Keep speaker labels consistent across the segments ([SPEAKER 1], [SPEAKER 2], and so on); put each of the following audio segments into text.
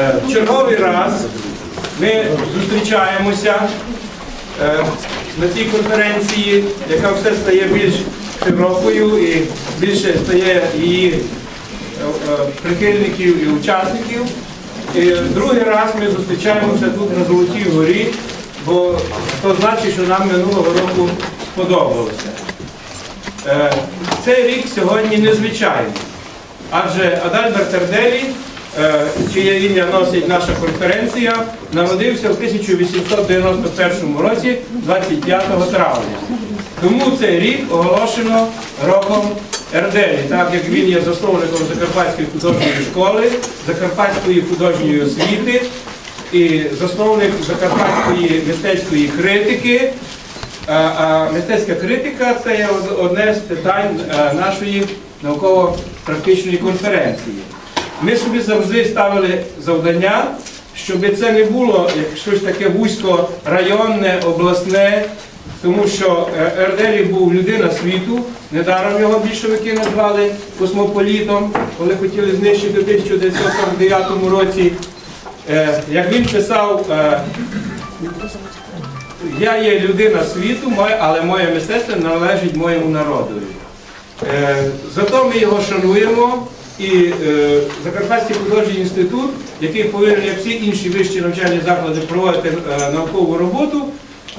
[SPEAKER 1] Е, В черговий раз ми зустрічаємося е, на цій конференції, яка все стає більш широкою і більше стає її е, прихильників і учасників. І другий раз ми зустрічаємося тут на Золотій горі, бо то значить, що нам минулого року сподобалося. Цей рік сьогодні незвичайний. Адже Адальберт Терделі, е, чиє ім'я носить наша конференція, народився в 1891 році, 25 травня. Тому цей рік оголошено роком Ерделі, так як він є засновником Закарпатської художньої школи, Закарпатської художньої освіти і засновник Закарпатської мистецької критики. А, а мистецька критика це є одне з питань е, нашої науково-практичної конференції. Ми собі завжди ставили завдання, щоб це не було як щось таке вузько районне, обласне, тому що е, Ерделі був людина світу, недаром його більшовики назвали космополітом, коли хотіли знищити в 1949 році. Е, Як він писав, е, я є людина світу, але моє мистецтво належить моєму народу. Зато ми його шануємо. І е, Закарпатський художній інститут, який повинен, як всі інші вищі навчальні заклади, проводити е, наукову роботу,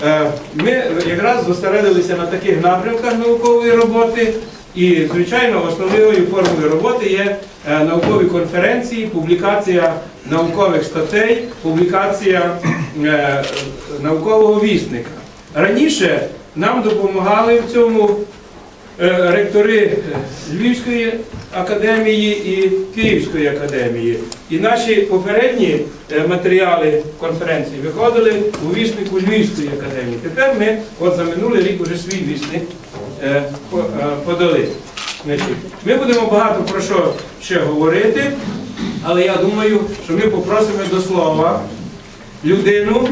[SPEAKER 1] е, ми якраз зосередилися на таких напрямках наукової роботи. І, звичайно, основною формою роботи є е, наукові конференції, публікація наукових статей, публікація е, наукового вісника. Раніше нам допомагали в цьому ректори е, Львівської академії і Київської академії. І наші попередні е, матеріали конференції виходили у віснику Львівської академії. Тепер ми от за минулий рік уже свій вісник е, по- подали. Ми будемо багато про що ще говорити, але я думаю, що ми попросимо до слова людину,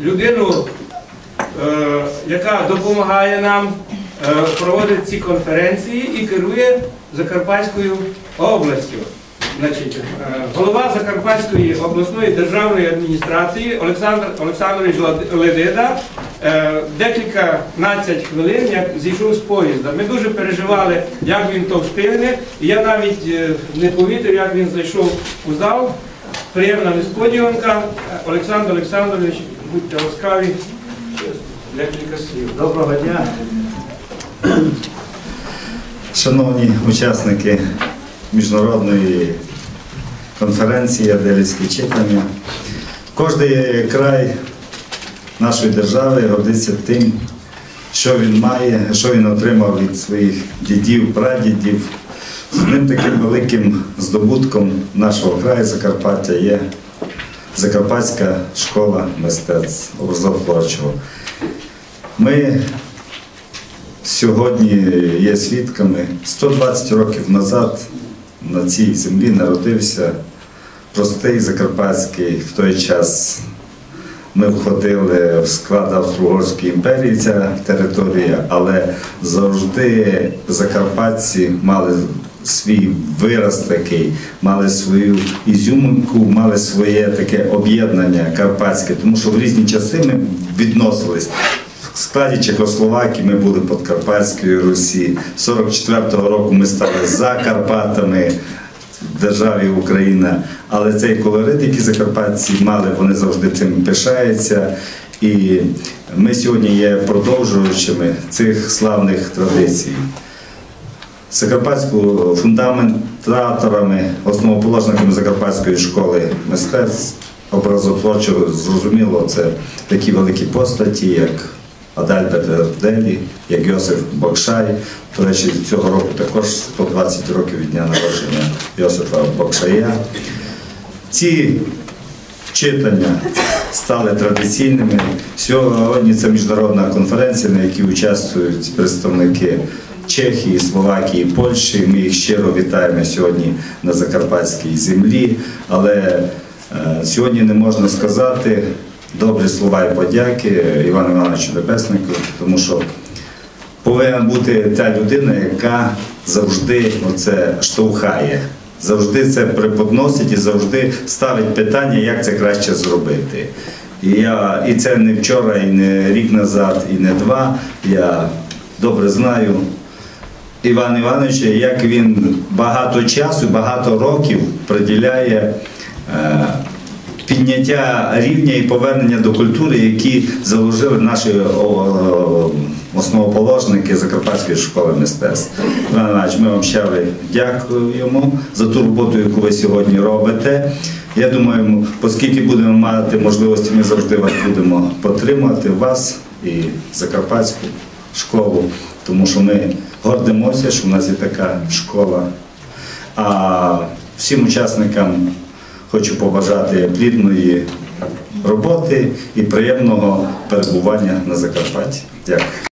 [SPEAKER 1] людину, яка допомагає нам е, проводити ці конференції і керує Закарпатською областю. Е, голова Закарпатської обласної державної адміністрації Олександр Олександрович Ледида е, декілька 15 хвилин як зійшов з поїзда. Ми дуже переживали, як він то встигне. Я навіть е, не повірив, як він зайшов у зал. Приємна несподіванка. Е, Олександр Олександрович, будьте ласкаві. Декілька слів.
[SPEAKER 2] Доброго дня. Шановні учасники міжнародної конференції Аделівські читання. Кожний край нашої держави гордиться тим, що він має, що він отримав від своїх дідів, прадідів. Одним таким великим здобутком нашого краю Закарпаття є Закарпатська школа мистецтв образотворчого. Ми сьогодні є свідками. 120 років назад на цій землі народився простий Закарпатський в той час. Ми входили в склад Австро-Угорської імперії, ця територія, але завжди закарпатці мали свій вираз такий, мали свою ізюминку, мали своє таке об'єднання карпатське, тому що в різні часи ми відносились. В складі Чехословакії ми були під Карпатською Русі. 44-го року ми стали за Карпатами в державі Україна. Але цей колорит, який закарпатці мали, вони завжди цим пишаються. І ми сьогодні є продовжувачами цих славних традицій. Закарпатську фундаментаторами, основоположниками Закарпатської школи мистецтв образотворчого зрозуміло, це такі великі постаті, як Адальберт Верделі, як Йосиф Бокшай. До речі, цього року також 120 років від дня народження Йосифа Бокшая. Ці читання стали традиційними. Сьогодні це міжнародна конференція, на якій участвують представники Чехії, Словакії, Польщі. Ми їх щиро вітаємо сьогодні на закарпатській землі. Але е, сьогодні не можна сказати добрі слова і подяки Івану Івановичу Небеснику, тому що повинна бути та людина, яка завжди оце штовхає завжди це преподносить і завжди ставить питання, як це краще зробити. І, я, і це не вчора, і не рік назад, і не два. Я добре знаю Івана Івановича, як він багато часу, багато років приділяє е, підняття рівня і повернення до культури, які заложили наші о, о, основоположники Закарпатської школи мистецтв. Іван Іванович, ми вам щиро дякуємо за ту роботу, яку ви сьогодні робите. Я думаю, оскільки будемо мати можливості, ми завжди вас будемо підтримувати, вас і Закарпатську школу, тому що ми гордимося, що в нас є така школа. А всім учасникам хочу побажати плідної роботи і приємного перебування на Закарпатті. Дякую.